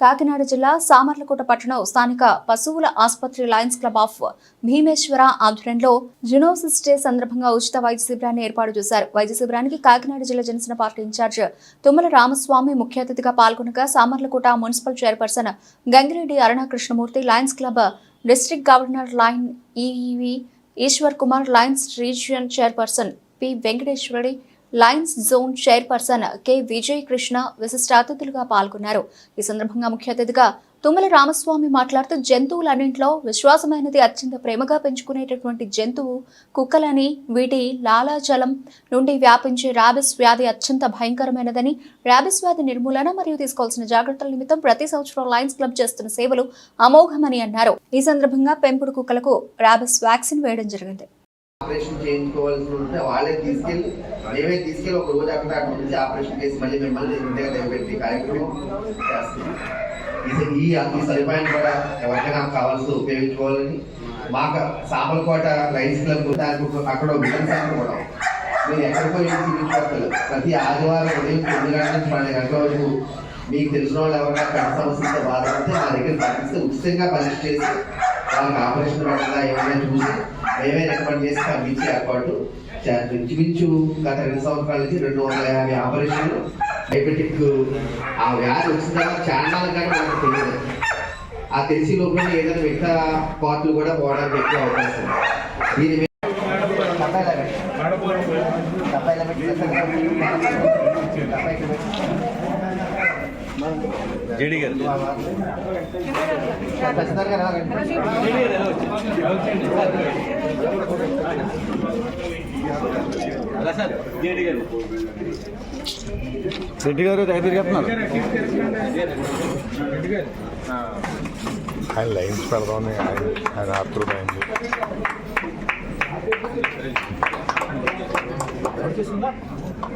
కాకినాడ జిల్లా సామర్లకోట పట్టణం స్థానిక పశువుల ఆసుపత్రి లయన్స్ క్లబ్ ఆఫ్ భీమేశ్వర ఆధ్వర్యంలో జునోసిస్ డే సందర్భంగా ఉచిత వైద్య శిబిరాన్ని ఏర్పాటు చేశారు. వైద్య శిబిరానికి కాకినాడ జిల్లా జనసేన పార్టీ ఇన్ఛార్జ్ తుమ్మల రామస్వామి ముఖ్య అతిథిగా పాల్గొనగా Samarlakota municipal chairperson Gangireddy Aruna Krishnamurthy lions club district governor lion EEV Eshwar Kumar lions region chairperson P Venkateswari lions zone chairperson K Vijay Krishna విశిష్ట అతిథులుగా పాల్గొన్నారు. ఈ సందర్భంగా ముఖ్య అతిథిగా తుమ్మల రామస్వామి మాట్లాడుతూ జంతువులన్నింటిలో విశ్వాసమైనది అత్యంత ప్రేమగా పెంచుకునేటటువంటి జంతువు కుక్కలని వీటి లాలాజలం నుండి వ్యాపించే ర్యాబిస్ వ్యాధి అత్యంత భయంకరమైనదని ర్యాబిస్ వ్యాధి నిర్మూలన మరియు తీసుకోవాల్సిన జాగ్రత్తల నిమిత్తం ప్రతి సంవత్సరం లయన్స్ క్లబ్ చేస్తున్న సేవలు అమోఘమని అన్నారు. ఈ సందర్భంగా పెంపుడు కుక్కలకు ర్యాబిస్ వ్యాక్సిన్ వేయడం జరిగింది. ఆపరేషన్ చేయించుకోవాల్సి ఉంటే వాళ్ళే తీసుకెళ్ళి మేమే తీసుకెళ్ళి ఒక రోజు అక్కడ అక్కడ నుంచి ఆపరేషన్ చేసి మళ్ళీ మిమ్మల్ని ఇంటిగా నిలబెట్టి కార్యక్రమం చేస్తున్నాం. ఇది ఈ ఈ సదుపాయాన్ని కూడా ఎవరికైనా కావాల్సి ఉపయోగించుకోవాలని మాకు సామలకోట రైస్ క్లబ్ దానికి అక్కడ ఒక సెంటర్ కూడా మీరు ఎక్కడ పోయి చూపించుకోవాలి ప్రతి ఆదివారం ఉదయం తొమ్మిది గంటల నుంచి పన్నెండు గంటల వరకు మీకు తెలిసిన వాళ్ళు ఎవరైనా కంటి సమస్యలతో బాధపడితే మా దగ్గర పరిస్థితి ఉచితంగా పరిస్థితి చేసి వాళ్ళకి ఆపరేషన్ పడాలా ఏమైనా చూసి మేమే రికమెండ్ చేసి పంపించే ఏర్పాటు. ఇంచుమించు గత రెండు సంవత్సరాల నుంచి రెండు వందల యాభై ఆపరేషన్లు డయాబెటిక్ ఆ వ్యాధి వచ్చిన తర్వాత చాండాలు కానీ మనకు తెలియదు ఆ తెలిసి లోపల ఏదైనా మిగతా పార్ట్లు కూడా పోవడానికి ఎక్కువ అవకాశం. దీని మీద జేడి గారు రెడ్డి గారు దగ్గర చెప్తున్నారు. ఆయన లైన్స్ పెడదామని ఆయన ఆయన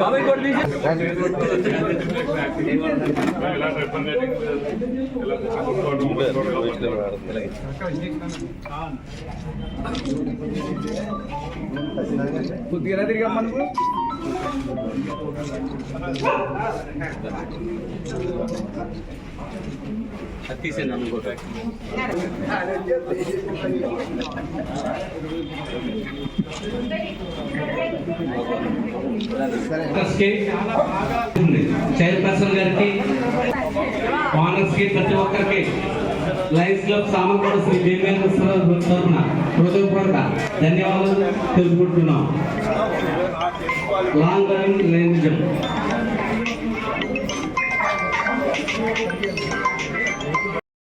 బాబాయ్ కూడా తీసి కొద్దిగా తిరిగమ్మా అది తీసేయండి అనుకోండి ఆనర్స్ కి చైర్పర్సన్ గారికి ఆనర్స్కి ప్రతి ఒక్కరికి లయన్స్ క్లబ్ సామర్పడ శ్రీ భీమేశ్వర తరఫున హృదయపూర్వక ధన్యవాదాలు తెలుపుకుంటున్నాం. లాంగ్ రన్ నిజం